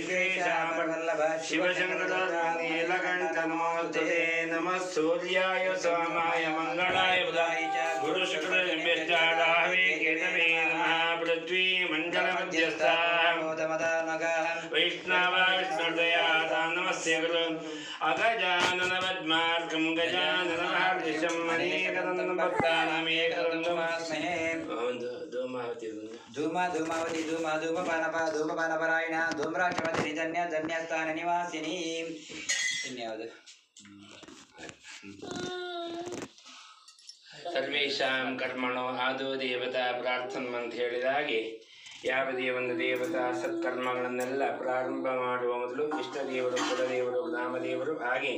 महादेवविशेषापल्लभ शिवशङ्करनीलकण्ठनोऽस्तु ते नमः सूर्याय सोमाय मङ्गलाय बुधाय च गुरुशुक्रनिम्बिष्टादाहवे केतवे नमः पृथ्वी मण्डलमध्यस्था वैष्णवा विष्णुदया नमस्य गुरु अगजानन पद्मार्कं गजानन हार्दिशं अनेकदन्तभक्तानामेकदन्तमास्महे भवन्तु ಧೂಮಾವತಿ ಧೂಮ ಧೂಮಾವತಿ ಧೂಮ ಧೂಮಪಾನಪ ಧೂಮಪಾನಪರಾಯಣ ಧೂಮ್ರಾಕ್ಷಮತಿ ಜನ್ಯ ಜನ್ಯಸ್ಥಾನ ನಿವಾಸಿನಿ. ಇನ್ಯಾವುದು? ಸರ್ವೇಷಾಂ ಕರ್ಮಣೋ ಆದೋ ದೇವತಾ ಪ್ರಾರ್ಥನ ಅಂತ ಹೇಳಿದ ಹಾಗೆ ಯಾವುದೇ ಒಂದು ದೇವತಾ ಸತ್ಕರ್ಮಗಳನ್ನೆಲ್ಲ ಪ್ರಾರಂಭ ಮಾಡುವ ಮೊದಲು ಇಷ್ಟ ದೇವರು ಕುಲದೇವರು ನಾಮದೇವರು ಹಾಗೆ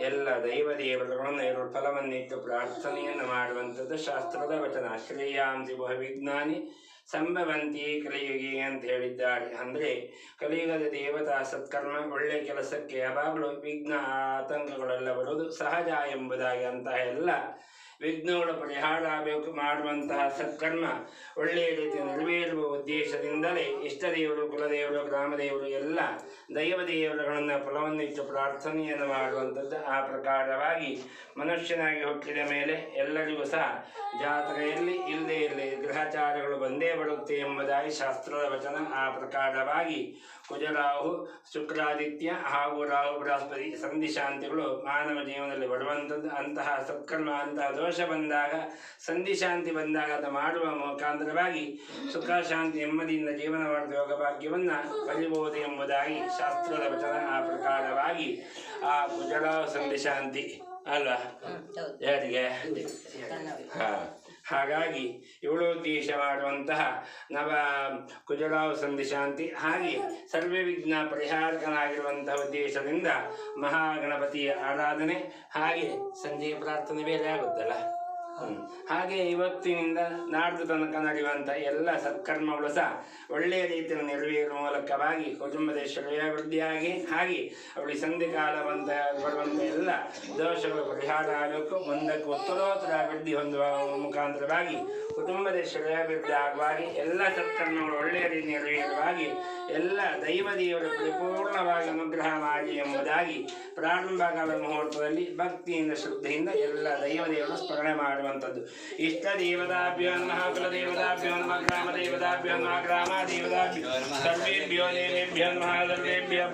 ಎಲ್ಲ ದೈವ ದೇವರುಗಳನ್ನು ಎರಡು ಫಲವನ್ನಿಟ್ಟು ಪ್ರಾರ್ಥನೆಯನ್ನು ಮಾಡುವಂಥದ್ದು ಶಾಸ್ತ್ರದ ವಚನ. ಶ್ರೇಯಾಂಸಿ ವಿಜ್ಞಾನಿ ಸಂಭವಂತಿ ಕಲಿಯುಗಿ ಅಂತ ಹೇಳಿದ್ದಾರೆ. ಅಂದರೆ ಕಲಿಯುಗದ ದೇವತಾ ಸತ್ಕರ್ಮ ಒಳ್ಳೆ ಕೆಲಸಕ್ಕೆ ಯಾವಾಗಲೂ ವಿಘ್ನ ಆತಂಕಗಳೆಲ್ಲ ಬರುವುದು ಸಹಜ ಎಂಬುದಾಗಿ ಅಂತಹ ಎಲ್ಲ ವಿಘ್ನಗಳು ಪರಿಹಾರ ಆಗಬೇಕು ಮಾಡುವಂತಹ ಸತ್ಕರ್ಮ ಒಳ್ಳೆಯ ರೀತಿ ನೆರವೇರುವ ಉದ್ದೇಶದಿಂದಲೇ ಇಷ್ಟದೇವರು, ಕುಲದೇವರು, ಗ್ರಾಮದೇವರು ಎಲ್ಲ ದೈವ ದೇವರುಗಳನ್ನು ಫಲವನ್ನಿಟ್ಟು ಪ್ರಾರ್ಥನೆಯನ್ನು ಮಾಡುವಂಥದ್ದು ಆ ಪ್ರಕಾರವಾಗಿ ಮನುಷ್ಯನಾಗಿ ಹುಟ್ಟಿದ ಮೇಲೆ ಎಲ್ಲರಿಗೂ ಸಹ ಜಾತ್ರೆಯಲ್ಲಿ ಇಲ್ಲದೆ ಇರಲಿ ಗ್ರಹಚಾರಗಳು ಬಂದೇ ಬರುತ್ತೆ ಎಂಬುದಾಗಿ ಶಾಸ್ತ್ರದ ವಚನ ಆ ಪ್ರಕಾರವಾಗಿ ಕುಜರಾಹು, ಶುಕ್ರಾದಿತ್ಯ ಹಾಗೂ ರಾಹು ಬೃಹಸ್ಪತಿ ಸಂಧಿ ಶಾಂತಿಗಳು ಮಾನವ ಜೀವನದಲ್ಲಿ ಬರುವಂಥದ್ದು ಅಂತಹ ಸತ್ಕರ್ಮ ಅಂತಹ ಬಂದಾಗ ಸಂಧಿ ಶಾಂತಿ ಬಂದಾಗ ಅದು ಮಾಡುವ ಮುಖಾಂತರವಾಗಿ ಸುಖ ಶಾಂತಿ ನೆಮ್ಮದಿಯಿಂದ ಜೀವನ ಮಾಡಿದ ಯೋಗ ಭಾಗ್ಯವನ್ನು ಕಲಿಬಹುದು ಎಂಬುದಾಗಿ ಶಾಸ್ತ್ರದ ವಚನ ಆ ಪ್ರಕಾರವಾಗಿ ಆ ಗುಜರಾವ್ ಸಂಧಿ ಶಾಂತಿ. ಅಲ್ವಾ? ಯಾರಿಗೆ? ಹಾ. ಹಾಗಾಗಿ ಇವಳು ಉದ್ದೇಶ ಮಾಡುವಂತಹ ನವ ಕುಜರಾವ್ ಸಂಧಿ ಶಾಂತಿ ಹಾಗೆ ಸರ್ವ ವಿಘ್ನ ಪರಿಹಾರಕನಾಗಿರುವಂತಹ ಉದ್ದೇಶದಿಂದ ಮಹಾಗಣಪತಿಯ ಆರಾಧನೆ ಹಾಗೆ ಸಂಜೆಯ ಪ್ರಾರ್ಥನೆ ಬೇರೆ ಆಗುತ್ತಲ್ಲ. ಹಾಗೆ ಇವತ್ತಿನಿಂದ ನಾಡ್ದು ತನಕ ನಡೆಯುವಂಥ ಎಲ್ಲ ಸತ್ಕರ್ಮಗಳು ಸಹ ಒಳ್ಳೆಯ ರೀತಿಯಲ್ಲಿ ನೆರವೇರುವ ಮೂಲಕವಾಗಿ ಕುಟುಂಬದ ಶ್ರೇಯಾಭಿವೃದ್ಧಿಯಾಗಿ, ಹಾಗೆ ಅವಳಿ ಸಂಧಿ ಕಾಲ ಬಂದ ಬರುವಂಥ ಎಲ್ಲ ದೋಷಗಳು ಪರಿಹಾರ ಆಗಬೇಕು. ಮುಂದಕ್ಕೆ ಉತ್ತರೋತ್ತರ ಅಭಿವೃದ್ಧಿ ಹೊಂದುವ ಮುಖಾಂತರವಾಗಿ ಕುಟುಂಬದ ಶ್ರೇಯಾಭಿವೃದ್ಧಿ ಆಗುವಾಗಿ ಎಲ್ಲ ಸತ್ಕರ್ಮಗಳು ಒಳ್ಳೆಯ ರೀತಿ ನೆರವೇರುವಾಗಿ ಎಲ್ಲ ದೈವ ದೇವರು ಪರಿಪೂರ್ಣವಾಗಿ ಅನುಗ್ರಹ ಮಾಡಿ ಎಂಬುದಾಗಿ ಪ್ರಾರಂಭ ಕಾಲ ಮುಹೂರ್ತದಲ್ಲಿ ಭಕ್ತಿಯಿಂದ, ಶ್ರದ್ಧೆಯಿಂದ ಎಲ್ಲ ದೈವ ದೇವರು ಸ್ಮರಣೆ ಮಾಡುವಂಥದ್ದು सर्वन्तद् इष्टदेवताभ्यो नमः कुलदेवताभ्यो नमः ग्रामदेवताभ्यो नमः ग्रामादेवताभ्यो सर्वेभ्यो देवेभ्यो नमः सर्वेभ्यः